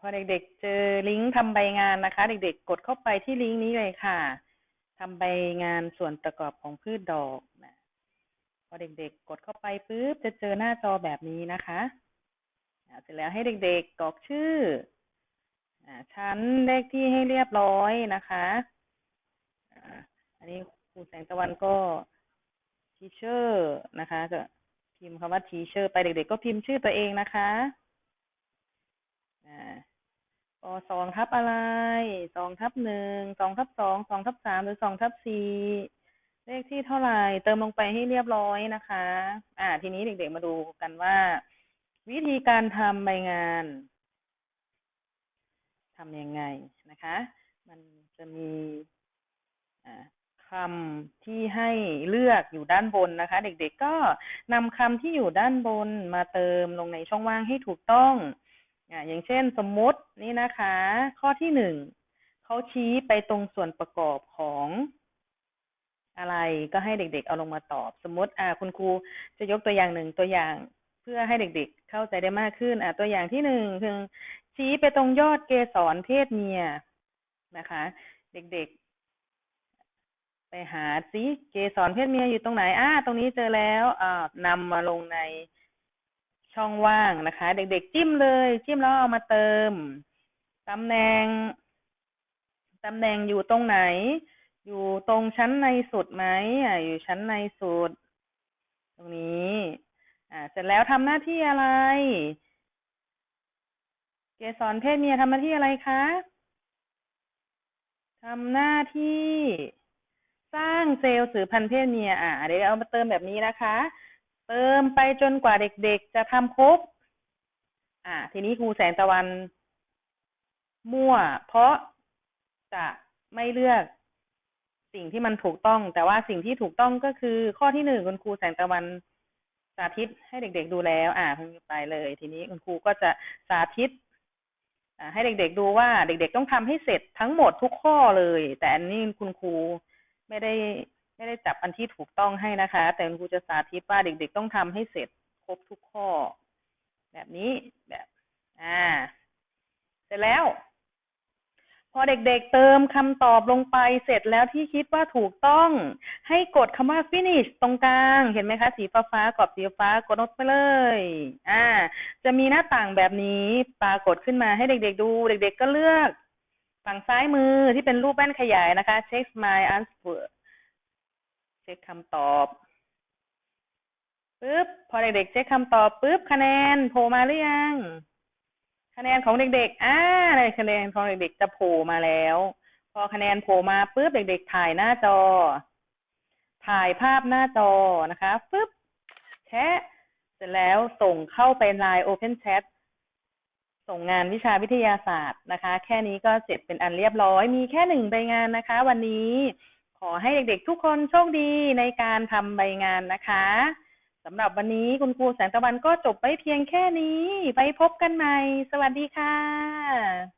พอเด็กๆเจอลิงก์ทำใบงานนะคะ เด็กๆ กดเข้าไปที่ลิงก์นี้เลยค่ะทำใบงานส่วนประกอบของพืชดอกนะพอเด็กๆ กดเข้าไปปุ๊บจะเจอหน้าจอแบบนี้นะคะเสร็จแล้วให้เด็กๆกรอกชื่อชั้นเลขที่ให้เรียบร้อยนะคะอันนี้ครูแสงตะวันก็ทีเชอร์นะคะ จะพิมพ์คำว่าทีเชอร์ไปเด็กๆ ก็พิมพ์ชื่อตัวเองนะคะ ปสองทับอะไร สองทับหนึ่ง สองทับสอง สองทับสาม หรือสองทับสี่ เลขที่เท่าไหร่ เติมลงไปให้เรียบร้อยนะคะ อ่า ทีนี้เด็กๆมาดูกันว่า วิธีการทำใบงานทำยังไงนะคะ มันจะมีคำที่ให้เลือกอยู่ด้านบนนะคะ เด็กๆก็นำคำที่อยู่ด้านบนมาเติมลงในช่องว่างให้ถูกต้อง อ่าอย่างเช่นสมมตินี่นะคะ ข้อที่หนึ่งเขาชี้ไปตรงส่วนประกอบของอะไรก็ให้เด็ก ๆ เอาลงมาตอบ สมมติอ่าคุณครูจะยกตัวอย่างหนึ่งตัวอย่างเพื่อให้เด็ก ๆ เข้าใจได้มากขึ้น อ่าตัวอย่างที่หนึ่งคือชี้ไปตรงยอดเกสรเพศเมียนะคะ เด็ก ๆ ไปหาซิเกสรเพศเมียอยู่ตรงไหนอ่าตรงนี้เจอแล้วอ่านำมาลงใน ช่องว่างนะคะ เด็กๆจิ้มเลย จิ้มแล้วเอามาเติมตำแหน่งตำแหน่งอยู่ตรงไหน อยู่ตรงชั้นในสุดไหมอ่าอยู่ชั้นในสุด ตรงนี้ อ่า เสร็จแล้วทำหน้าที่อะไร เกสรเพศเมียทำหน้าที่อะไรคะทำหน้าที่ สร้างเซลล์สืบพันธุ์เพศเมีย อ่าเดี๋ยวเอามาเติมแบบนี้นะคะ เติมไปจนกว่าเด็กๆ จะทำครบ อ่า ทีนี้ครูแสงตะวัน มั่ว เพราะจะไม่เลือกสิ่งที่มันถูกต้อง แต่ว่าสิ่งที่ถูกต้องก็คือข้อที่หนึ่งคุณครูแสงตะวันสาธิตให้เด็ก ๆ ดูแล้ว อ่าพังไปเลย ทีนี้คุณครูก็จะสาธิตให้เด็ก ๆ ดูว่าเด็ก ๆ ต้องทำให้เสร็จทั้งหมดทุกข้อเลย แต่อันนี้คุณครูไม่ได้ ไม่ได้จับอันที่ถูกต้องให้นะคะ แต่คุณครูจะสาธิตว่าเด็ก ๆ ต้องทำให้เสร็จครบทุกข้อ แบบนี้แบบอ่า เสร็จแล้ว พอเด็ก ๆ เติมคำตอบลงไปเสร็จแล้วที่คิดว่าถูกต้อง ให้กดคำว่า finish ตรงกลาง เห็นไหมคะ สีฟ้าฟ้ากรอบสีฟ้ากดลงไปเลย อ่า จะมีหน้าต่างแบบนี้ปรากฏขึ้นมาให้เด็ก ๆ ดู เด็ก ๆ ก็เลือก ฝั่งซ้ายมือที่เป็นรูปแว่นขยายนะคะ check my answer ช็คคำตอบปึ๊บพอเด็กๆเช็คคำตอบปึ๊บคะแนนโผล่มาหรือยัง คะแนนของเด็กๆอ่าในคะแนนของเด็กๆจะโผล่มาแล้ว พอคะแนนโผล่มาปึ๊บเด็ก ๆ ถ่ายหน้าจอ ถ่ายภาพหน้าจอนะคะปึ๊บแชะเสร็จแล้วส่งเข้าไปไลน์ Open Chat ส่งงานวิชาวิทยาศาสตร์นะคะ แค่นี้ก็เสร็จเป็นอันเรียบร้อย มีแค่หนึ่งใบงานนะคะ วันนี้ ขอให้เด็กๆทุกคนโชคดีในการทำใบงานนะคะสำหรับวันนี้คุณครูแสงตะวันก็จบไปเพียงแค่นี้ ไปพบกันใหม่ สวัสดีค่ะ